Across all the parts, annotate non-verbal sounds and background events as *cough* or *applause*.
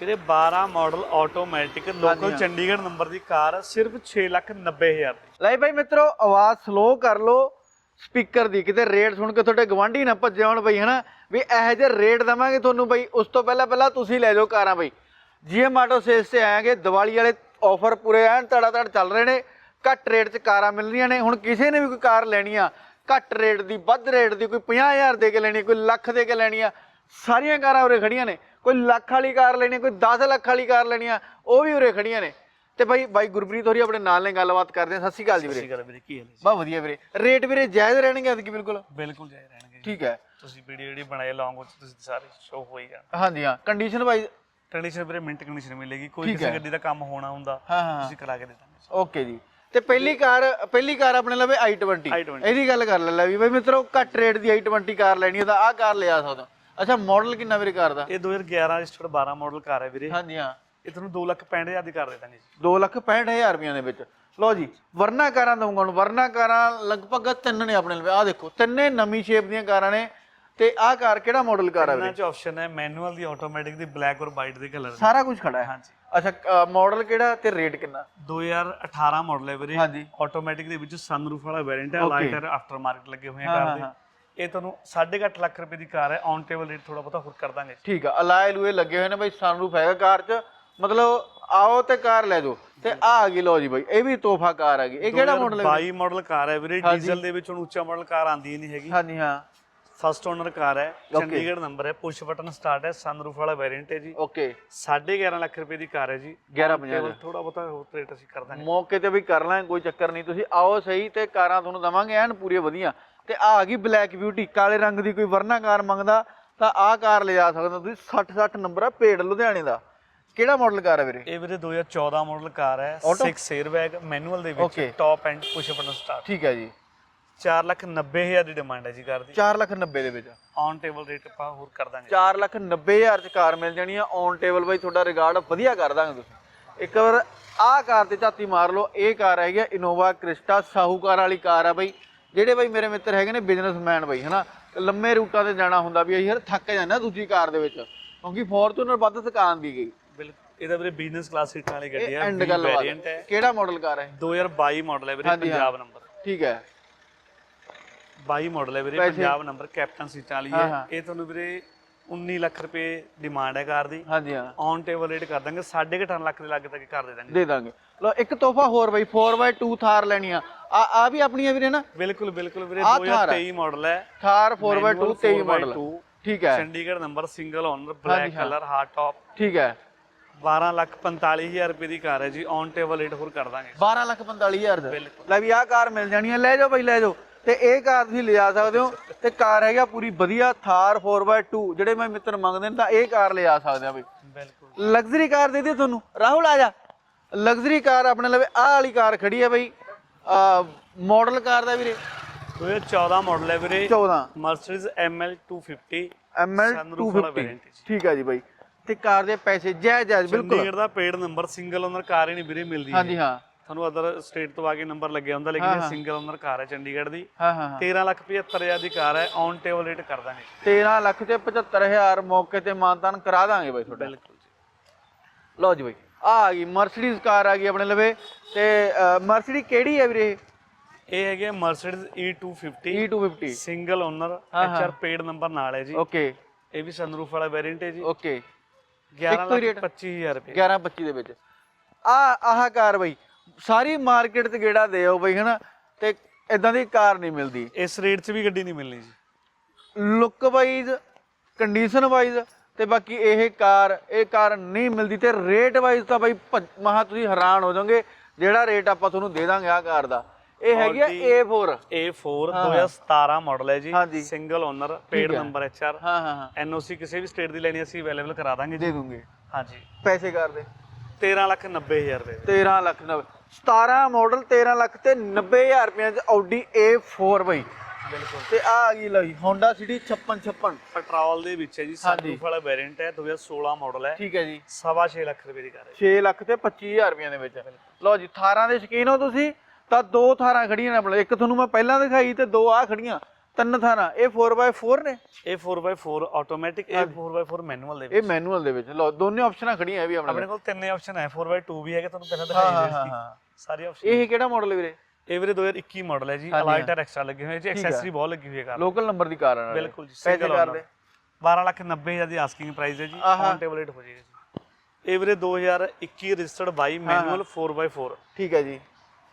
ਵੀਰੇ 12 model automatic local. Chandigarh number ਦੀ car ਸਿਰਫ 6,90,000 ਦੀ। ਲੈ ਭਾਈ ਮਿੱਤਰੋ ਆਵਾਜ਼ ਸਲੋ ਕਰ ਲੋ ਸਪੀਕਰ ਦੀ ਕਿਤੇ ਰੇਟ ਸੁਣ ਕੇ ਤੁਹਾਡੇ ਗਵਾਂਢੀ ਨਾ ਭੱਜੇ ਹੋਣ ਬਈ ਹਨਾ? ਵੀ ਇਹੋ ਜਿਹੇ ਰੇਟ ਦਵਾਂਗੇ ਤੁਹਾਨੂੰ ਬਈ ਉਸ ਤੋਂ ਪਹਿਲਾਂ ਪਹਿਲਾਂ ਤੁਸੀਂ ਲੈ ਜਾਓ ਕਾਰਾਂ ਬਈ। ਜੀਐਮ ਆਟੋ ਸੇਲਸ ਤੇ ਆਏਗੇ ਦੀਵਾਲੀ ਵਾਲੇ ਆਫਰ ਪੂਰੇ ਐਨ ਤੜਾ ਤੜ ਚੱਲ ਰਹੇ ਨੇ ਘੱਟ ਰੇਟ 'ਚ ਕਾਰਾਂ ਮਿਲ ਰਹੀਆਂ ਨੇ। ਹੁਣ ਕਿਸੇ ਨੇ ਵੀ ਕੋਈ ਕਾਰ ਲੈਣੀ ਆ ਘੱਟ ਰੇਟ ਦੀ ਵੱਧ ਰੇਟ ਦੀ ਕੋਈ 50000 ਦੇ ਕੇ ਲੈਣੀ ਕੋਈ ਲੱਖ ਦੇ ਕੇ ਲੈਣੀ ਆ ਸਾਰੀਆਂ ਕਾਰਾਂ ਉਰੇ ਖੜੀਆਂ ਨੇ। ਕੋਈ ਲੱਖ ਵਾਲੀ ਕਾਰ ਲੈਣੀ ਕੋਈ 10 ਲੱਖ ਵਾਲੀ ਕਾਰ ਲੈਣੀ ਆ ਉਹ ਵੀ ਉਰੇ ਖੜੀਆਂ ਨੇ। ਤੇ ਬਾਈ ਬਾਈ ਗੁਰਪ੍ਰੀਤ ਹੋਰੀ ਆਪਣੇ ਨਾਲ ਨੇ ਗੱਲਬਾਤ ਕਰਦੇ ਆ। ਸਤਿ ਸ਼੍ਰੀ ਅਕਾਲ ਜੀ ਵੀਰੇ। ਗੱਲ ਵੀਰੇ ਕੀ ਹਾਲ ਹੈ ਜੀ? ਬਾ ਵਧੀਆ ਵੀਰੇ। ਰੇਟ ਵੀਰੇ ਜਾਇਜ਼ ਰਹਿਣਗੇ ਐਤਕੀ ਬਿਲਕੁਲ? ਬਿਲਕੁਲ ਜਾਇ ਰਹਿਣਗੇ। ਠੀਕ ਹੈ। ਤੁਸੀਂ ਵੀਡੀਓ ਜਿਹੜੀ ਬਣਾਏ ਲੌਂਗ ਵਿੱਚ ਤੁਸੀਂ ਸਾਰੇ ਸ਼ੋ ਹੋਈ ਜਾਣ। ਹਾਂਜੀ ਹਾਂ। ਕੰਡੀਸ਼ਨ ਵਾਈਜ਼ ਕੰਡੀਸ਼ਨ ਵੀਰੇ ਮਿੰਟ ਕੰਡੀਸ਼ਨ ਮਿਲੇਗੀ। ਕੋਈ ਕਿਸੇ। ਗੱਡੀ ਦਾ ਕੰਮ ਹੋਣਾ ਹੁੰਦਾ ਤੁਸੀਂ ਕਰਾ ਕੇ ਦੇ ਦਾਂਗੇ। ਓਕੇ ਜੀ। ਤੇ ਪਹਿਲੀ ਕਾਰ ਪਹਿਲੀ ਕਾਰ ਆਪਣੇ ਲਵੇ i20 i20 ਇਹਦੀ ਗੱਲ ਕਰ ਲੈ ਲੈ ਵੀ ਬਈ ਮਿੱਤਰੋ ਘੱਟ ਰੇਟ ਦੀ i20 ਕਾਰ ਲੈਣੀ ਹੈ ਤਾਂ ਆਹ ਕਾਰ ਲਿਆ ਸਕਦਾ। ਅੱਛਾ ਮਾਡਲ ਕਿੰਨਾ ਵੀਰੇ ਕਾਰ ਦਾ? ਇਹ 2011 ਰਜਿਸਟਰਡ 12 ਮਾਡਲ ਕਾਰ ਹੈ ਵੀਰੇ। ਹਾਂਜੀ ਹਾਂ। ਇਹ ਤੁਹਾਨੂੰ 2,65,000 ਦੀ ਕਰ ਦੇ ਦਾਂਗੇ ਜੀ। 2 ਲੱਖ 65000 ਰੁਪਈਆਂ ਦੇ ਵਿੱਚ। ਲਓ ਜੀ ਵਰਨਾ ਕਾਰਾਂ ਦਊਂਗਾ ਹੁਣ ਵਰਨਾ ਕਾਰਾਂ ਲਗਭਗ ਤਿੰਨ ਨੇ ਆਪਣੇ ਲਵੇ। ਆਹ ਦੇਖੋ ਤਿੰਨੇ ਨਵੀਂ ਸ਼ੇਪ ਦੀਆਂ ਕਾਰਾਂ ਨੇ। ਤੇ ਆਹ ਕਾਰ ਕਿਹੜਾ ਮਾਡਲ ਕਾਰ ਆ ਵੀਰੇ? ਇਹਨਾਂ 'ਚ ਆਪਸ਼ਨ ਹੈ ਮੈਨੂਅਲ ਦੀ ਆਟੋਮੈਟਿਕ ਦੀ ਬਲੈਕ ਔਰ ਵਾਈਟ ਦੇ ਕਲਰ ਸਾਰਾ ਕੁਝ ਖੜਾ ਹੈ। ਹਾਂਜੀ। ਅੱਛਾ ਮਾਡਲ ਕਿਹੜਾ ਤੇ ਰੇਟ ਕਿੰਨਾ? 2018 ਮਾਡਲ ਹੈ ਵੀਰੇ। ਹਾਂਜੀ। ਆਟੋਮੈਟਿਕ ਦੇ ਵਿੱਚ ਸਨਰੂਫ ਵਾਲਾ ਵੇਰੀਐਂਟ ਹੈ ਲਾਈਟਰ ਆਫਟਰ ਮਾਰਕੀਟ ਲੱਗੇ ਹੋਏ ਆ ਕਾਰ ਦੇ। ਇਹ ਤੁਹਾਨੂੰ 8.5 ਲੱਖ ਰੁਪਏ ਦੀ ਕਾਰ ਹੈ ਔਨ ਟੇਬਲ ਰੇਟ ਥੋੜਾ ਬਹੁਤਾ ਹੋਰ ਕਰ ਦਾਂਗੇ। ਠੀਕ ਆ ਅਲਾਏ ਲੂਏ ਲੱਗੇ ਹੋਏ ਨੇ ਬਈ ਸਨਰੂਫ ਹੈਗਾ ਕਾਰ 'ਚ। ਮਤਲਬ ਆਓ ਤੇ ਕਾਰ ਲੈ ਜਾਓ ਤੇ ਆ ਆ ਗਈ ਲੋ ਜੀ ਬਈ ਇਹ ਵੀ ਤੋਹਫਾ ਕਾਰ ਹੈਗੀ ਇਹ ਕਿਹੜਾ ਮਾਡਲ ਹੈ 22 ਮਾਡਲ ਕਾਰ ਹੈ ਵੀਰੇ ਡੀਜ਼ਲ ਦੇ ਵਿੱਚ ਹੁਣ ਉੱਚਾ ਮਾਡਲ ਕਾਰ ਆਂਦੀ ਨਹੀਂ ਹੈਗੀ। ਹਾਂਜੀ ਹਾਂ। ਫਸਟ ਓਨਰ ਕਾਰ ਹੈ ਚੰਡੀਗੜ੍ਹ ਨੰਬਰ ਹੈ ਪੁਸ਼ ਬਟਨ ਸਟਾਰਟ ਹੈ ਸਨਰੂਫ ਵਾਲਾ ਵੇਰੀਐਂਟ ਹੈ ਜੀ। ਓਕੇ 11.5 ਲੱਖ ਰੁਪਏ ਦੀ ਕਾਰ ਹੈ ਜੀ। 1150 ਥੋੜਾ ਬਹੁਤਾ ਹੋਰ ਰੇਟ ਅਸੀਂ ਕਰ ਦਾਂਗੇ। ਮੌਕੇ ਤੇ ਵੀ ਕਰ ਲਾਂਗੇ ਕੋਈ ਚੱਕਰ ਨਹੀਂ। ਤੁਸੀਂ ਆਓ ਸਹੀ ਤੇ ਕਾਰਾਂ ਤੁਹਾਨੂੰ ਦਵਾਂਗੇ ਐਨ ਪੂਰੀ ਵਧੀਆ। ਤੇ ਆ ਆ ਗਈ ਬਲੈਕ ਬਿਊਟੀ ਕਾਲੇ ਰੰਗ ਦੀ ਕੋਈ ਵਰਨਾ ਕਾਰ ਮੰਗਦਾ ਤਾਂ ਆਹ ਕਾਰ ਸਕਦੇ ਹੋ ਤੁਸੀਂ 60 60 ਨੰਬਰ ਆ ਪੇੜ ਲੁਧਿਆਣੇ ਦਾ। ਕਿਹੜਾ ਮਾਡਲ ਕਾਰ ਹੈ ਵੀਰੇ? ਇਹ ਵੀਰੇ 2014 ਮਾਡਲ ਕਾਰ ਹੈ 6 에ਅਰਬੈਗ ਮੈਨੂਅਲ ਦੇ ਵਿੱਚ. Top end push button start ਠੀਕ ਹੈ ਜੀ। 4 ਲੱਖ 90 ਹਜ਼ਾਰ ਦੀ ਡਿਮਾਂਡ ਹੈ ਜੀ ਕਾਰ ਦੀ। 4 ਲੱਖ 90 ਦੇ ਵਿੱਚ। ਔਨ ਟੇਬਲ ਰੇਟ ਆਪਾਂ ਹੋਰ ਕਰ ਦਾਂਗੇ। 4 ਲੱਖ 90 ਹਜ਼ਾਰ ਚ ਕਾਰ ਮਿਲ ਜਾਣੀ ਆ ਔਨ ਟੇਬਲ ਬਾਈ ਤੁਹਾਡਾ ਰਿਗਾਰਡ ਵਧੀਆ ਕਰ ਦਾਂਗੇ ਤੁਸੀਂ। ਇੱਕ ਵਾਰ ਆਹ ਕਾਰ ਤੇ ਝਾਤੀ ਮਾਰ ਲਓ ਇਹ ਕਾਰ ਹੈਗੀ ਇਨੋਵਾ ਕ੍ਰਿਸਟਾ ਸਾਹੂਕਾਰ ਵਾਲੀ ਕਾਰ ਆ ਬਾਈ। ਜਿਹੜੇ ਬਾਈ ਮੇਰੇ ਮਿੱਤਰ ਹੈਗੇ ਨੇ ਬਿਜ਼ਨਸਮੈਨ ਬਾਈ ਹਨਾ? ਲੰਮੇ ਰੂਟਾਂ ਤੇ ਜਾਣਾ ਹੁੰਦਾ ਵੀ ਅਸੀਂ ਯਾਰ ਥੱਕ ਜਾਂਦੇ ਦੂਜੀ ਕਾਰ ਦੇ ਵਿੱਚ ਕਿਉਂਕਿ ਫੋਰਚੂਨਰ ਵੱਧ ਥਕਾਨ ਦੀ ਗਈ। ਬਿਲਕੁਲ ਇਹਦਾ ਵੀਰੇ ਬਿਜ਼ਨਸ ਕਲਾਸ ਸੀਟਾਂ ਵਾਲੀ ਗੱਡੀ ਹੈ ਐਂਡ ਗੱਲ ਵੇਰੀਐਂਟ ਹੈ। ਕਿਹੜਾ ਮਾਡਲ ਕਾਰ ਹੈ 2022 ਮਾਡਲ ਹੈ ਵੀਰੇ। ਪੰਜਾਬ ਨੰਬਰ ਠੀਕ ਹੈ। 22 ਮਾਡਲ ਹੈ ਵੀਰੇ? ਪੰਜਾਬ ਨੰਬਰ ਕੈਪਟਨ ਸੀਟਾਂ ਵਾਲੀ ਹਾਂ। ਇਹ ਤੁਹਾਨੂੰ ਵੀਰੇ 19 ਲੱਖ ਰੁਪਏ ਡਿਮਾਂਡ ਹੈ ਕਾਰ ਦੀ। ਹਾਂਜੀ ਹਾਂ। ਔਨ ਟੇਬਲ ਰੇਟ ਕਰ ਦਾਂਗੇ 8.5 ਲੱਖ ਦੇ ਲਾਗੇ ਤੱਕ ਕਰ ਦੇ ਦਾਂਗੇ। ਦੇ ਦਾਂਗੇ। ਲਓ ਇੱਕ ਤੋਹਫਾ ਹੋਰ ਬਾਈ 4x2 ਥਾਰ ਲੈਣੀ ਆ। ਆ ਆ ਵੀ ਆਪਣੀ ਆ ਵੀਰੇ ਨਾ? ਬਿਲਕੁਲ ਬਿਲਕੁਲ ਵੀਰੇ ਆਹ ਥਾਰ ਹੈ। 2023 ਮਾਡਲ ਹੈ। Thar 4x2 Manual 23 model 4x2 ਠੀਕ ਹੈ। Chandigarh number single owner black colour hard top ਠੀਕ ਹੈ। 12 ਲੱਖ 45 ਹਜ਼ਾਰ ਰੁਪਏ ਦੀ ਕਾਰ ਹੈ ਜੀ ਔਨ ਟੇਬਲ ਰੇਟ ਹੋਰ ਕਰ ਦਾਂਗੇ। 12 ਲੱਖ 45000 ਦਾ। ਬਿਲਕੁਲ। ਲੈ ਵੀ ਆਹ ਕਾਰ ਮਿਲ ਜਾਣੀ ਹੈ ਲੈ ਜਾਓ ਬਈ ਲੈ ਜਾਓ। ਤੇ ਇਹ ਕਾਰ ਤੁਸੀਂ ਲਿਜਾ ਸਕਦੇ ਹੋ ਤੇ ਕਾਰ ਹੈਗਾ ਪੂਰੀ ਵਧੀਆ ਥਾਰ 4x2 ਜਿਹੜੇ ਮੈਂ ਮਿੱਤਰ ਮੰਗਦੇ ਨੇ ਤਾਂ ਇਹ ਕਾਰ ਲਿਜਾ ਸਕਦੇ ਆ ਬਈ। ਬਿਲਕੁਲ। ਲਗਜ਼ਰੀ ਕਾਰ ਦੇ ਦਿਓ ਤੁਹਾਨੂੰ। ਰਾਹੁਲ ਆ ਜਾ। ਲਗਜ਼ਰੀ ਕਾਰ ਆਪਣੇ ਲਵੇ ਆਹ ਵਾਲੀ ਕਾਰ ਖੜੀ ਹੈ ਬਈ। ਆ ਮਾਡਲ ਕਾਰ ਦਾ ਵੀਰੇ। 2014 ਮਾਡਲ ਹੈ ਵੀਰੇ। 14 ਮਰਸੀਡੀਜ਼ ML 250 ML Sunroof ਵਾਲਾ 250 variant ਹੈ ਜੀ। ਠੀਕ ਹੈ ਜੀ ਬਾਈ। ਤੇ ਕਾਰ ਦੇ ਪੈਸੇ ਜਾਇਜ਼ ਜਾਇਜ਼ ਬਿਲਕੁਲ। ਚੰਡੀਗੜ੍ਹ ਦਾ paid number single owner car ਹੀ ਨਹੀਂ ਵੀਰੇ ਮਿਲਦੀ ਹਾਂਜੀ ਹਾਂ। ਤੁਹਾਨੂੰ ਅਦਰ ਸਟੇਟ ਤੋਂ ਆ ਕੇ ਨੰਬਰ ਲੱਗਿਆ ਹੁੰਦਾ ਲੇਕਿਨ ਇਹ ਸਿੰਗਲ ਓਨਰ ਕਾਰ ਹੈ ਚੰਡੀਗੜ੍ਹ ਦੀ। ਹਾਂ ਹਾਂ ਹਾਂ। 13 ਲੱਖ 75 ਹਜ਼ਾਰ ਦੀ ਕਾਰ ਹੈ ਔਨ ਟੇਬਲ ਰੇਟ ਕਰ ਦਾਂਗੇ। 13 ਲੱਖ ਤੇ 75000 ਮੌਕੇ ਤੇ ਮਾਨਤਾਨ ਕਰਾ ਦਾਂਗੇ ਬਾਈ ਤੁਹਾਡਾ। ਬਿਲਕੁਲ ਜੀ। ਲਓ ਜੀ ਬਾਈ ਆ ਆ ਗਈ ਮਰਸੀਡੀਜ਼ ਕਾਰ ਆ ਗਈ ਆਪਣੇ ਲਵੇ। ਤੇ ਮਰਸੀਡੀ ਕਿਹੜੀ ਹੈ ਵੀਰੇ ਇਹ? ਹੈਗੇ Mercedes E250 E250 single owner HR paid number ਨਾਲ ਹੈ ਜੀ। ਓਕੇ ਇਹ ਵੀ ਸਨਰੂਫ ਵਾਲਾ ਵੇਰੀਐਂਟ ਹੈ ਜੀ। ਓਕੇ 11 ਇੱਕੋ ਹੀ ਲੱਖ rate? 25000 ਰੁਪਏ। 11 25 ਦੇ ਵਿੱਚ। ਆ ਆਹ ਕਾਰ ਬਾਈ ਸਾਰੀ ਮਾਰਕੀਟ ਤੇ ਗੇੜਾ ਦੇ ਆਓ ਬਾਈ ਹਨਾ? ਤੇ ਇਦਾਂ ਦੀ ਕਾਰ ਨਹੀਂ ਮਿਲਦੀ। ਇਸ ਰੇਟ 'ਚ ਵੀ ਗੱਡੀ ਨਹੀਂ ਮਿਲਣੀ ਜੀ। ਲੁੱਕ ਵਾਈਜ਼ ਕੰਡੀਸ਼ਨ ਵਾਈਜ਼ ਤੇ ਬਾਕੀ ਇਹ ਕਾਰ ਇਹ ਕਾਰ ਨਹੀਂ ਮਿਲਦੀ ਤੇ ਰੇਟ ਵਾਈਜ਼ ਤਾਂ ਬਾਈ ਮਹਾ ਤੁਸੀਂ ਹੈਰਾਨ ਹੋ ਜਾਓਗੇ ਜਿਹੜਾ ਰੇਟ ਆਪਾਂ ਤੁਹਾਨੂੰ ਦੇ ਦਾਂਗੇ ਆ ਕਾਰ ਦਾ। ਇਹ ਹੈਗੀ ਆ Audi A4 A4 2017 ਮਾਡਲ ਹੈ। ਜੀ। Single owner paid number HR ਹਾਂ। ਹਾਂ ਹਾਂ ਐਨਓਸੀ ਕਿਸੇ ਵੀ ਸਟੇਟ ਦੀ ਲੈਣੀ ਅਸੀਂ ਅਵੇਲੇਬਲ ਕਰਾ ਦਾਂਗੇ ਦੇ ਦੂੰਗੇ। ਹਾਂਜੀ। ਪੈਸੇ ਕਰ ਦੇ। 13 ਲੱਖ 90 ਹਜ਼ਾਰ ਰੁਪਏ। 13 ਲੱਖ 90 17 ਮਾਡਲ 13 ਲੱਖ ਤੇ 90000 ਰੁਪਏ ਚ Audi A4 ਬਾਈ। ਬਿਲਕੁਲ। ਤੇ ਆ ਆ ਗਈ ਲਓ Honda City 5656 ਪੈਟਰੋਲ ਦੇ ਵਿੱਚ ਹੈ ਜੀ ਸਨਰੂਫ ਵਾਲਾ ਵੇਰੀਐਂਟ ਹੈ 2016 ਮਾਡਲ ਹੈ। ਠੀਕ ਹੈ ਜੀ। ਸਵਾ ਛੇ ਲੱਖ ਰੁਪਏ ਦੀ ਕਾਰ ਹੈ 6 ਲੱਖ ਤੇ 25000 ਰੁਪਏ ਦੇ ਵਿੱਚ ਲਓ ਜੀ ਥਾਰਾਂ ਦੇ ਸ਼ਕੀਨ ਹੋ ਤੁਸੀਂ ਤਾਂ ਦੋ ਥਾਰਾਂ ਖੜੀਆਂ ਨੇ ਆਪਣੇ। ਇੱਕ ਤੁਹਾਨੂੰ ਮੈਂ ਪਹਿਲਾਂ ਦਿਖਾਈ ਤੇ ਦੋ ਆ ਖੜੀਆਂ। ਤਿੰਨ ਥਾਣਾ ਇਹ 4x4 ਨੇ? ਇਹ 4x4 ਆਟੋਮੈਟਿਕ ਇਹ 4x4 ਮੈਨੂਅਲ ਦੇ ਵਿੱਚ। ਇਹ ਮੈਨੂਅਲ ਦੇ ਵਿੱਚ। ਲਓ ਦੋਨੇ ਆਪਸ਼ਨਾਂ ਖੜੀਆਂ ਇਹ ਵੀ ਆਪਣੇ ਆਪਣੇ ਕੋਲ। ਤਿੰਨ ਆਪਸ਼ਨ ਹੈ 4x2 ਵੀ ਹੈਗਾ ਤੁਹਾਨੂੰ ਪਹਿਲਾਂ ਦਿਖਾਈ ਹਾਂ ਹਾਂ ਹਾਂ। ਸਾਰੀ ਆਪਸ਼ਨ ਇਹ ਕਿਹੜਾ ਮਾਡਲ ਵੀਰੇ? ਇਹ ਵੀਰੇ 2021 ਮਾਡਲ ਹੈ ਜੀ ਹਾਂਜੀ, ਅਲਾਈਟਰ ਐਕਸਟਰਾ ਲੱਗੇ ਹੋਏ ਜੀ ਐਕਸੈਸਰੀ ਬਹੁਤ ਲੱਗੀ ਹੋਈ ਹੈ ਕਾਰ ਲੋਕਲ ਨੰਬਰ ਦੀ ਕਾਰ ਆ ਬਿਲਕੁਲ ਜੀ ਪੈਸੇ ਕਰ ਦੇ। 12 ਲੱਖ 90 ਹਜ਼ਾਰ ਦੀ ਆਸਕਿੰਗ ਪ੍ਰਾਈਸ ਹੈ ਜੀ ਆਹਾ। ਔਨ ਟੇਬਲ ਰੇਟ ਹੋ ਜਾਏਗਾ ਜੀ। ਇਹ ਵੀਰੇ 2021 ਰਜਿਸਟਰਡ ਬਾਈ ਮੈਨੂਅਲ 4x4 ਠੀਕ ਹੈ ਜੀ।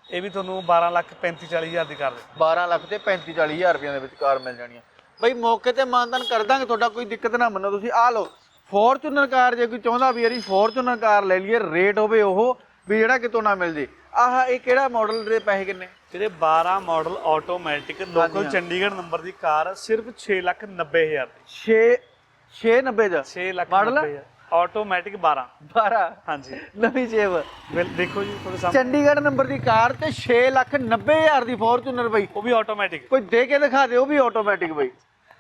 ਇਹ ਵੀ ਤੁਹਾਨੂੰ 12 ਲੱਖ 35 40 ਹਜ਼ਾਰ ਦੀ ਕਰ ਦੇ। 12 ਲੱਖ ਤੇ 35 40 ਹਜ਼ਾਰ ਰੁਪਏ ਦੇ ਵਿੱਚ ਕਾਰ ਮਿਲ ਜਾਣੀ ਹੈ ਬਈ ਮੌਕੇ ਤੇ ਮਾਨਦਾਨ ਕਰ ਦਾਂਗੇ ਤੁਹਾਡਾ ਕੋਈ ਦਿੱਕਤ ਨਾ ਮੰਨੋ ਤੁਸੀਂ। ਆ ਲਓ ਫੋਰਚੂਨਰ ਕਾਰ ਜੇ ਕੋਈ ਚਾਹੁੰਦਾ ਵੀ ਯਾਰੀ ਫੋਰਚੂਨਰ ਕਾਰ ਲੈ ਲਈਏ ਰੇਟ ਹੋਵੇ ਉਹ ਵੀ ਜਿਹੜਾ ਕਿਤੋਂ ਨਾ ਮਿਲ ਜੇ। ਆਹ ਇਹ ਕਿਹੜਾ ਮਾਡਲ ਦੇ ਪੈਸੇ ਕਿੰਨੇ? ਜਿਹੜੇ 12 model automatic local Chandigarh number ਦੀ ਕਾਰ ਸਿਰਫ 6 ਲੱਖ 90 ਹਜ਼ਾਰ ਦੀ। 6 690 ਦਾ 6 ਲੱਖ Model? 90 ਹਜ਼ਾਰ। ਆਟੋਮੈਟਿਕ 12 12 ਹਾਂਜੀ। ਨਵੀਂ ਬਿਲ ਦੇਖੋ ਜੀ ਤੁਹਾਡੇ ਸਾਹਮਣੇ। ਚੰਡੀਗੜ੍ਹ ਨੰਬਰ ਦੀ ਕਾਰ ਤੇ 6 ਲੱਖ 90 ਹਜ਼ਾਰ ਦੀ ਫੋਰਚੂਨਰ ਬਈ। ਉਹ ਵੀ ਆਟੋਮੈਟਿਕ ਕੋਈ ਦੇ ਕੇ ਦਿਖਾ ਦੇ ਉਹ ਵੀ ਆਟੋਮੈਟਿਕ ਬਈ।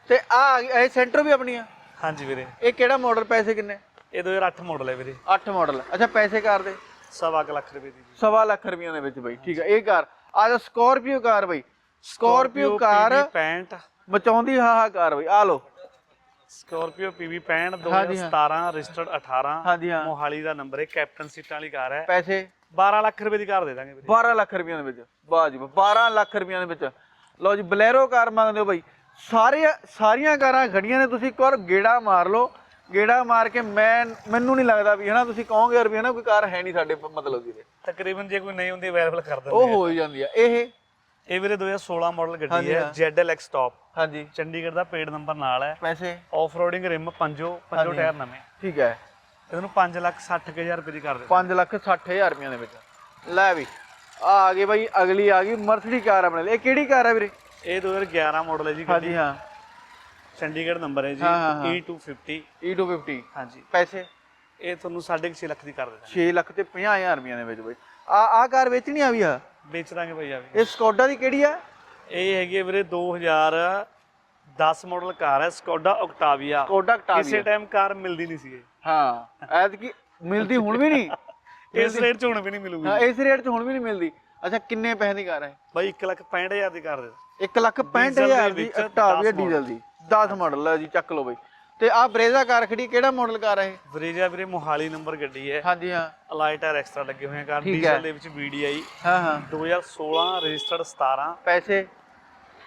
ਤੇ ਆ ਇਹ ਸੈਂਟਰ ਵੀ ਆਪਣੀ ਆ ਹਾਂਜੀ ਵੀਰੇ। ਇਹ ਕਿਹੜਾ ਮਾਡਲ ਪੈਸੇ ਕਿੰਨੇ? ਇਹ 2008 ਮਾਡਲ ਹੈ ਵੀਰੇ। 8 ਮਾਡਲ ਅੱਛਾ ਪੈਸੇ ਕਾਰ ਦੇ? ਸਵਾ ਕੁ ਲੱਖ ਰੁਪਏ ਦੀ ਜੀ। ਸਵਾ ਲੱਖ ਰੁਪਈਆਂ ਦੇ ਵਿੱਚ ਬਈ ਠੀਕ ਹੈ ਇਹ ਕਾਰ। ਆ ਜਾ ਸਕਾਰਪੀਓ ਕਾਰ ਬਈ। ਸਕਾਰਪੀਓ ਕਾਰ 65 ਮਚਾਉਂਦੀ ਹਾਹਾਕਾਰ ਬਈ। ਆ ਲਓ। ਸਕਾਰਪੀਓ PV 65 ਹਾਂਜੀ, ਹਾਂ। 2017 ਰਜਿਸਟਰਡ 18 ਹਾਂਜੀ ਹਾਂ। ਮੋਹਾਲੀ ਦਾ ਨੰਬਰ ਹੈ ਕੈਪਟਨ ਸੀਟਾਂ ਵਾਲੀ ਕਾਰ ਹੈ। ਪੈਸੇ? 12 ਲੱਖ ਰੁਪਏ ਦੀ ਕਾਰ ਦੇ ਦਾਂਗੇ ਵੀਰੇ। 12 ਲੱਖ ਰੁਪਈਆਂ ਦੇ ਵਿੱਚ। ਵਾਹ ਜੀ ਵਾਹ, 12 ਲੱਖ ਰੁਪਈਆਂ ਦੇ ਵਿੱਚ। ਲਓ ਜੀ ਬਲੈਰੋ ਕਾਰ ਮੰਗਦੇ ਹੋ ਬਈ। ਸਾਰੇ ਸਾਰੀਆਂ ਕਾਰਾਂ ਖੜੀਆਂ ਨੇ ਤੁਸੀਂ ਇੱਕ ਵਾਰ ਗੇੜਾ ਮਾਰ ਲਓ। ਗੇੜਾ ਮਾਰ ਕੇ ਮੈਂ ਮੈਨੂੰ ਨਹੀਂ ਲੱਗਦਾ ਵੀ ਹਨਾ ਤੁਸੀਂ ਕਹੋਗੇ ਯਾਰ ਵੀ ਹਨਾ ਕੋਈ ਕਾਰ ਹੈ ਨਹੀਂ ਸਾਡੇ ਮਤਲਬ ਦੀ। ਤਕਰੀਬਨ ਜੇ ਕੋਈ ਨਹੀਂ ਹੁੰਦੀ ਅਵੇਲੇਬਲ ਕਰ ਦਿੰਦੇ ਉਹ ਹੀ ਜਾਂਦੀ ਆ। ਇਹ ਇਹ ਵੀਰੇ 2016 ਮਾਡਲ ਗੱਡੀ ਹੈ। ZLX ਟਾਪ ਹਾਂਜੀ। ਚੰਡੀਗੜ੍ਹ ਦਾ ਪੇਡ ਨੰਬਰ ਨਾਲ ਹੈ। ਪੈਸੇ? ਆਫ ਰੋਡਿੰਗ ਰਿਮ ਪੰਜੋ ਪੰਜੋ। ਟਾਇਰ ਨਵੇਂ। ਠੀਕ ਹੈ। ਇਹਨੂੰ 5 ਲੱਖ 60000 ਰੁਪਏ ਦੀ ਕਰ ਦੇ 5 ਲੱਖ 60000 ਰੁਪਈਆਂ ਦੇ ਵਿੱਚ। ਲੈ ਵੀ ਆ ਆ ਗਈ ਬਾਈ ਅਗਲੀ ਆ ਗਈ ਮਰਸਡੀ ਕਾਰ ਆਪਣੇ ਲਈ। ਇਹ ਕਿਹੜੀ ਕਾਰ ਹੈ ਵੀਰੇ? ਇਹ 2011 ਮਾਡਲ ਹੈ ਜੀ ਹਾਂਜੀ ਹਾਂ। ਚੰਡੀਗੜ੍ਹ ਨੰਬਰ ਹੈ ਜੀ। ਹਾਂ, ਹਾਂ, ਹਾਂ। E250 E250 ਹਾਂਜੀ। ਪੈਸੇ? ਇਹ ਤੁਹਾਨੂੰ 6.5 ਲੱਖ ਦੀ ਕਰ ਦੇ ਦਾਂਗੇ 6 ਲੱਖ ਤੇ 50000 ਰੁਪਈਆਂ ਦੇ ਵਿੱਚ ਬਾਈ। ਆ ਆ ਕਾਰ ਵੇਚਣੀ ਆ ਵੀ ਆ? ਵੇਚ ਦਾਂਗੇ ਭਾਈ ਆ ਵੀ ਇਹ ਸਕੋਡਾ ਦੀ ਕਿਹੜੀ ਆ? ਇਹ ਹੈਗੀ ਹੈ ਵੀਰੇ 2010 ਮਾਡਲ ਕਾਰ ਹੈ ਸਕੋਡਾ ਓਕਟਾਵੀਆ। ਸਕੋਡਾ ਕਿਸੇ ਟਾਈਮ ਕਾਰ ਮਿਲਦੀ ਨਹੀਂ ਸੀ ਇਹ। ਹਾਂ ਐਤ ਕੀ ਮਿਲਦੀ ਹੁਣ ਵੀ ਨਹੀਂ। *laughs* ਇਸ ਰੇਟ 'ਚ ਹੁਣ ਵੀ ਨਹੀਂ ਮਿਲੂਗੀ। ਹਾਂ ਇਸ ਰੇਟ 'ਚ ਹੁਣ ਵੀ ਨਹੀਂ ਮਿਲਦੀ। ਅੱਛਾ ਕਿੰਨੇ ਪੈਸੇ ਦੀ ਕਾਰ ਹੈ? ਬਾਈ 1 ਲੱਖ 65000 ਦੀ ਕਰ ਦੇ 1 ਲੱਖ 65000 ਦੀ ਵਿੱਚ ਅਕਟਾਵੀਆ 10 ਡੀਜ਼ਲ ਦੀ। 10 ਮਾਡਲ ਹੈ ਜੀ ਚੱਕ ਲਓ ਬਾਈ। ਤੇ ਆ ਬਰੇਜ਼ਾ ਕਾਰ ਖੜੀ ਕਿਹੜਾ ਮਾਡਲ ਕਾਰ ਹੈ? ਵਰੇਜਾ ਵੀਰੇ ਮੋਹਾਲੀ ਨੰਬਰ ਗੱਡੀ ਹੈ। ਹਾਂਜੀ ਹਾਂ। ਅਲਾਈਟਰ ਐਕਸਟਰਾ ਲੱਗੇ ਹੋਏ ਆ ਕਾਰ। ਠੀਕ ਹੈ। ਡੀਜ਼ਲ ਦੇ ਵਿੱਚ VDI ਹਾਂ ਹਾਂ। 2016 ਰਜਿਸਟਰਡ 17 ਪੈਸੇ?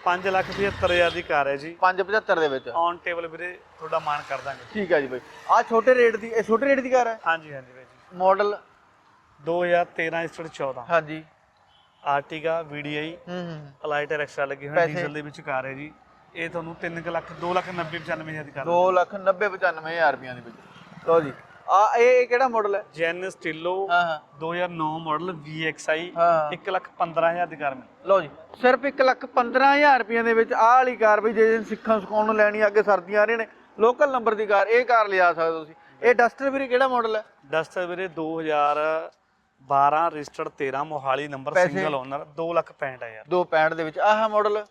5 ਲੱਖ 75000 ਦੀ ਕਾਰ ਹੈ ਜੀ। 575 ਦੇ ਵਿੱਚ। ਔਨ ਟੇਬਲ ਵੀਰੇ ਤੁਹਾਡਾ ਮਾਨ ਕਰ ਦਾਂਗੇ। ਠੀਕ ਹੈ ਜੀ ਬਾਈ। ਆ ਛੋਟੇ ਰੇਟ ਦੀ ਇਹ ਛੋਟੇ ਰੇਟ ਦੀ ਕਾਰ ਹੈ? ਹਾਂਜੀ ਹਾਂਜੀ ਬਾਈ ਜੀ। ਮਾਡਲ 2013 ਰਜਿਸਟਰਡ 14 ਹਾਂਜੀ। ਆਰਟੀਗਾ VDI ਹੂੰ ਹੂੰ ਅਲਾਈਟਰ ਐਕਸਟਰਾ ਲੱਗੇ ਹੋਏ ਪੈਸੇ? ਡੀਜ਼ਲ ਦੇ ਵਿੱਚ ਕਾਰ ਹੈ ਜੀ। ਇਹ ਤੁਹਾਨੂੰ 3 ਲੱਖ 2 ਲੱਖ 90 95000 ਦੀ ਕਾਰ 2 ਲੱਖ 90 95000 ਰੁਪਈਆਂ ਦੇ ਵਿੱਚ। ਲਓ ਜੀ। ਆ ਇਹ ਕਿਹੜਾ ਮਾਡਲ ਹੈ? ਜੈਨ ਸਟਿਲੋ ਹਾਂ ਹਾਂ। 2009 ਮਾਡਲ VXI ਹਾਂ 1 ਲੱਖ 15000 ਦੀ ਕਾਰ ਮਿਲ। ਲਓ ਜੀ। ਸਿਰਫ 1 ਲੱਖ 15000 ਰੁਪਈਆਂ ਦੇ ਵਿੱਚ ਆਹ ਵਾਲੀ ਕਾਰ ਵੀ ਜੇ ਸਿੱਖਾਂ ਸਿਖਾਉਣ ਨੂੰ ਲੈਣੀ ਅੱਗੇ ਸਰਦੀਆਂ ਆ ਰਹੀਆਂ ਨੇ ਲੋਕਲ ਨੰਬਰ ਦੀ ਕਾਰ ਇਹ ਕਾਰ ਲਿਆ ਸਕਦੇ ਤੁਸੀਂ। ਇਹ ਡਸਟਰ ਵੀਰੇ ਕਿਹੜਾ ਮਾਡਲ ਹੈ? ਡਸਟਰ ਵੀਰੇ 2012 registered 13 Mohali number? Single owner 2 lakh 65000 265 ਦੇ ਵਿੱਚ ਆਹ ਮਾਡਲ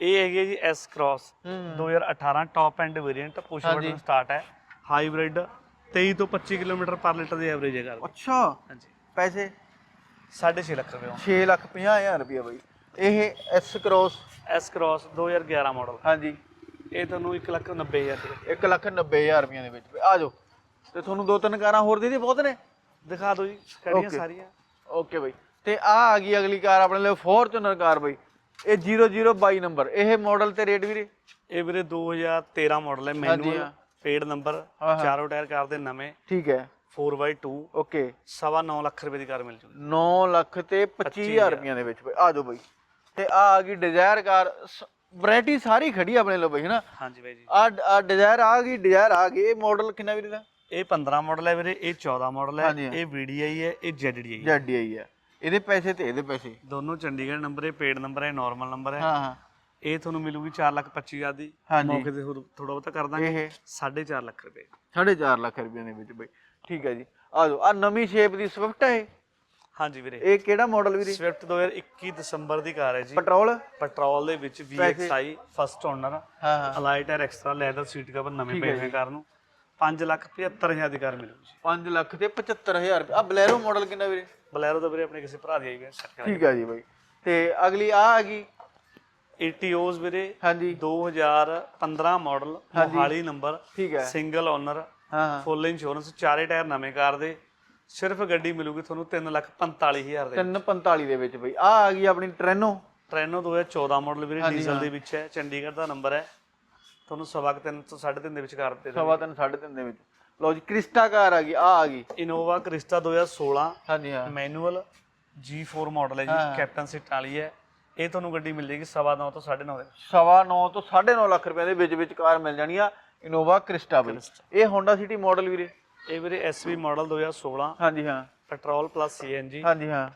ਇਹ ਹੈਗੀ ਹੈ ਜੀ S ਕ੍ਰਾਸ ਹੂੰ 2018 top end variant push. Button start ਹੈ। ਹਾਈਬ੍ਰਿਡ 23 ਤੋਂ 25 ਕਿਲੋਮੀਟਰ ਪਰ ਲੀਟਰ ਦੀ ਐਵਰੇਜ ਹੈ ਕਾਰ ਦੀ ਅੱਛਾ। ਹਾਂਜੀ। ਪੈਸੇ? 6.5 ਲੱਖ ਰੁਪਏ 6 ਲੱਖ 50000 ਰੁਪਏ ਬਾਈ। ਇਹ S cross S cross 2011 model ਹਾਂਜੀ। ਇਹ ਤੁਹਾਨੂੰ 1 ਲੱਖ 90000 ਦੇ 1 ਲੱਖ 90000 ਰੁਪਏ ਦੇ ਵਿੱਚ। ਆ ਜਾਓ। ਤੇ ਤੁਹਾਨੂੰ ਦੋ ਤਿੰਨ ਕਾਰਾਂ ਹੋਰ ਦੇ ਦੀ ਬਹੁਤ ਨੇ। ਦਿਖਾ ਦਿਓ ਜੀ ਕਿਹੜੀਆਂ. ਸਾਰੀਆਂ। ਓਕੇ ਬਾਈ। ਤੇ ਆ ਆ ਗਈ ਅਗਲੀ ਕਾਰ ਆਪਣੇ ਲਈ ਫੋਰਚੂਨਰ ਕਾਰ ਬਾਈ। ਇਹ 0022 ਨੰਬਰ। ਇਹ ਮਾਡਲ ਤੇ ਰੇਟ ਵੀਰੇ? ਇਹ ਵੀਰੇ 2013 ਮਾਡਲ ਹੈ ਮੈਨੂਅਲ। Paid number. ਚਾਰੋਂ ਟਾਇਰ ਕਾਰ ਦੇ ਨਵੇਂ। ਠੀਕ ਹੈ। 4x2 ਓਕੇ ਸਵਾ 9 ਲੱਖ ਰੁਪਏ ਦੀ ਕਾਰ ਮਿਲ ਜੂਗੀ। 9 ਲੱਖ ਤੇ 25000 ਰੁਪਈਆਂ ਦੇ ਵਿੱਚ ਆ ਜਾਓ ਬਾਈ। ਤੇ ਆ ਆ ਗਈ ਡਿਜ਼ਾਇਰ ਕਾਰ। ਵੈਰਾਈਟੀ ਸਾਰੀ ਖੜੀ ਆਪਣੇ ਲਈ ਬਾਈ ਹੈਨਾ ਹਾਂਜੀ ਬਾਈ ਜੀ। ਆ ਆ ਡਿਜ਼ਾਇਰ ਆ ਗਈ ਡਿਜ਼ਾਇਰ ਆ ਗਈ। ਇਹ ਮਾਡਲ ਕਿੰਨਾ ਵੀਰੇ ਦਾ? ਇਹ 15 ਮਾਡਲ ਹੈ ਵੀਰੇ ਇਹ 14 ਮਾਡਲ ਹੈ। ਇਹ VDI ਹੈ ਇਹ ZDI ਹੈ। ਜੈਡੀ ਹੈ। ਇਹਦੇ ਪੈਸੇ ਤੇ ਇਹਦੇ ਪੈਸੇ। ਦੋਨੋਂ ਚੰਡੀਗੜ੍ਹ ਨੰਬਰ ਹੈ ਪੇਡ ਨੰਬਰ ਹੈ ਨਾਰਮਲ ਨੰਬਰ ਹੈ। ਹਾਂ ਹਾਂ। ਇਹ ਤੁਹਾਨੂੰ ਮਿਲੂਗੀ 4 ਲੱਖ 25000 ਦੀ। ਹਾਂਜੀ। ਮੌਕੇ ਤੇ ਥੋੜਾ ਬਹੁਤਾ ਕਰ ਦਾਂਗੇ। ਇਹ। 4.5 ਲੱਖ ਰੁਪਏ। 4.5 ਲੱਖ ਰੁਪਏ ਦੇ ਵਿੱਚ ਬਾਈ। ਠੀਕ ਹੈ ਜੀ। ਆ ਜਾਓ। ਆ ਨਵੀਂ ਸ਼ੇਪ ਦੀ ਸਵਿਫਟ ਹੈ ਇਹ? ਹਾਂਜੀ ਵੀਰੇ। ਇਹ ਕਿਹੜਾ ਮਾਡਲ ਵੀਰੇ? ਸਵਿਫਟ 2021 ਦਸੰਬਰ ਦੀ ਕਾਰ ਹੈ ਜੀ। ਪੈਟਰੋਲ ਪੈਟਰੋਲ ਦੇ ਵਿੱਚ VXI ਫਸਟ ਓਨਰ ਹਾਂ ਹਾਂ। ਅਲਾਈਟਰ ਐਕਸਟਰਾ ਲੈਦਰ ਸੀਟ ਕਵਰ ਨਵੇਂ ਪਏ ਹੋਏ ਕਾਰ ਨੂੰ। 5 ਲੱਖ 75000 ਦੀ ਕਾਰ ਮਿਲੂਗੀ 5 ਲੱਖ ਤੇ 75000 ਰੁਪਏ। ਆ ਬਲੈਰੋ ਮਾਡਲ ਕਿੰਨਾ ਵੀਰੇ? ਬਲੈਰੋ ਤਾਂ ਵੀਰੇ ਆਪਣੇ ਕਿਸੇ ਭਰਾ ਦੀ ਆਈ ਹੈ ਕਰਾਂਗੇ। ਠੀਕ ਹੈ ਜੀ ਬਾਈ। ਤੇ ਅਗਲੀ ਆ ਆ ਗਈ। ਏਟੀਓਸ ਵੀਰੇ ਹਾਂਜੀ। 2015 ਮਾਡਲ ਮੋਹਾਲੀ ਨੰਬਰ ਠੀਕ ਹੈ ਸਿੰਗਲ ਓਨਰ ਹਾਂ ਹਾਂ। ਫੁੱਲ ਇੰਸ਼ੋਰੈਂਸ ਚਾਰੇ ਟਾਇਰ ਨਵੇਂ ਕਾਰ ਦੇ। ਸਿਰਫ ਗੱਡੀ ਮਿਲੂਗੀ ਤੁਹਾਨੂੰ 345000 ਦੇ 345 ਦੇ ਵਿੱਚ ਬਈ। ਆ ਆ ਗਈ ਆਪਣੀ ਟ੍ਰੈਨੋ ਟ੍ਰੈਨੋ 2014 ਮਾਡਲ ਵੀਰੇ ਡੀਜ਼ਲ ਦੇ ਵਿੱਚ ਹੈ ਚੰਡੀਗੜ੍ਹ ਦਾ ਨੰਬਰ ਹੈ। ਤੁਹਾਨੂੰ ਸਵਾ ਕੁ ਤਿੰਨ ਤੋਂ 3.5 ਦੇ ਸਵਾ ਤਿੰਨ ਸਾਢੇ ਤਿੰਨ ਦੇ ਵਿੱਚ। ਲਓ ਜੀ ਕ੍ਰਿਸਟਾ ਕਾਰ ਆ ਗਈ ਆ ਆ ਗਈ। ਇਨੋਵਾ ਕ੍ਰਿਸਟਾ 2016 ਹਾਂਜੀ ਹਾਂ। ਮੈਨੂਅਲ G4 ਮਾਡਲ ਹੈ ਜੀ ਕੈਪਟਨ ਸੀਟ ਵਾਲੀ ਹੈ। ਇਹ ਤੁਹਾਨੂੰ ਗੱਡੀ ਮਿਲ ਜੇਗੀ ਸਵਾ ਨੌ ਤੋਂ 9.5 ਦੇ ਸਵਾ 9 ਤੋਂ 9.5 ਲੱਖ ਰੁਪਏ ਦੇ ਵਿੱਚ ਵਿੱਚ ਕਾਰ ਮਿਲ ਜਾਣੀ ਆ ਇਨੋਵਾ ਕ੍ਰਿਸਟਾ ਬਈ। ਇਹ ਹੋਂਡਾ ਸਿਟੀ ਮਾਡਲ ਵੀਰੇ। ਇਹ ਵੀਰੇ SV ਮਾਡਲ 2016 ਹਾਂਜੀ ਹਾਂ। ਪੈਟਰੋਲ ਪਲੱਸ CNG ਹਾਂਜੀ ਹਾਂ।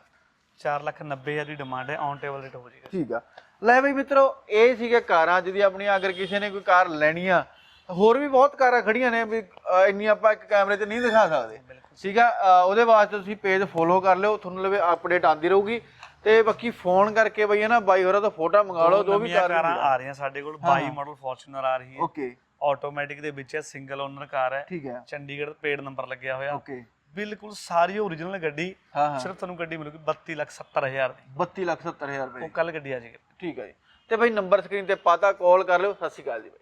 4 ਲੱਖ 90 ਹਜ਼ਾਰ ਦੀ ਡਿਮਾਂਡ ਹੈ ਔਨ ਟੇਬਲ ਰੇਟ ਹੋ ਜਾਏਗਾ। ਠੀਕ ਆ। ਲੈ ਬਈ ਮਿੱਤਰੋ ਇਹ ਸੀਗੇ ਕਾਰਾਂ ਜਿਹਦੀ ਆਪਣੀ ਅਗਰ ਕਿਸੇ ਨੇ ਕੋਈ ਕਾਰ ਲੈਣੀ ਆ ਹੋਰ ਵੀ ਬਹੁਤ ਕਾਰਾਂ ਖੜੀਆਂ ਨੇ ਵੀ ਅ, ਇੰਨੀ ਆਪਾਂ ਇੱਕ ਕੈਮਰੇ 'ਚ ਨਹੀਂ ਦਿਖਾ ਸਕਦੇ। ਠੀਕ ਆ ਅ, ਉਹਦੇ ਵਾਸਤੇ ਤੁਸੀਂ ਪੇਜ ਫੋਲੋ ਕਰ ਲਿਓ ਤੁਹਾਨੂੰ ਲਵੇ ਅਪਡੇਟ ਆਉਂਦੀ ਰਹੂਗੀ। ਤੇ ਬਾਕੀ ਫੋਨ ਕਰਕੇ ਬਈ ਹੈ ਨਾ ਬਾਈ ਹੋਰਾਂ ਤੋਂ ਫੋਟੋ ਮੰਗਾ ਲਓ ਜੋ ਵੀ ਨਵੀਆਂ ਕਾਰ ਕਾਰਾਂ ਆ ਰਹੀਆਂ ਸਾਡੇ ਕੋਲ 22 ਮਾਡਲ ਫੋਰਚੂਨਰ ਆ ਰਹੀ ਹੈ। ਓਕੇ ਆਟੋਮੈਟਿਕ ਦੇ ਵਿੱਚ ਹੈ ਸਿੰਗਲ ਓਨਰ ਕਾਰ ਹੈ। ਠੀਕ ਹੈ। ਚੰਡੀਗੜ੍ਹ ਪੇਡ ਨੰਬਰ ਲੱਗਿਆ ਹੋਇਆ। ਓਕੇ ਬਿਲਕੁਲ ਸਾਰੀ ਓਰੀਜਨਲ ਗੱਡੀ ਹਾਂ ਹਾਂ। ਸਿਰਫ ਤੁਹਾਨੂੰ ਗੱਡੀ ਮਿਲੂਗੀ 32 ਲੱਖ 70 ਹਜ਼ਾਰ ਦੀ। 32 ਲੱਖ 70 ਹਜ਼ਾਰ ਰੁਪਏ ਉਹ ਕੱਲ ਗੱਡੀ ਆ ਜਾਏਗੀ। ਠੀਕ ਹੈ ਜੀ। ਤੇ ਬਈ ਨੰਬਰ ਸਕਰੀਨ ਤੇ ਪਾਤਾ ਕਾਲ ਕਰ ਲਿਓ, ਸਤਿ ਸ਼੍ਰੀ ਅਕਾਲ ਜੀ ਬਾਈ।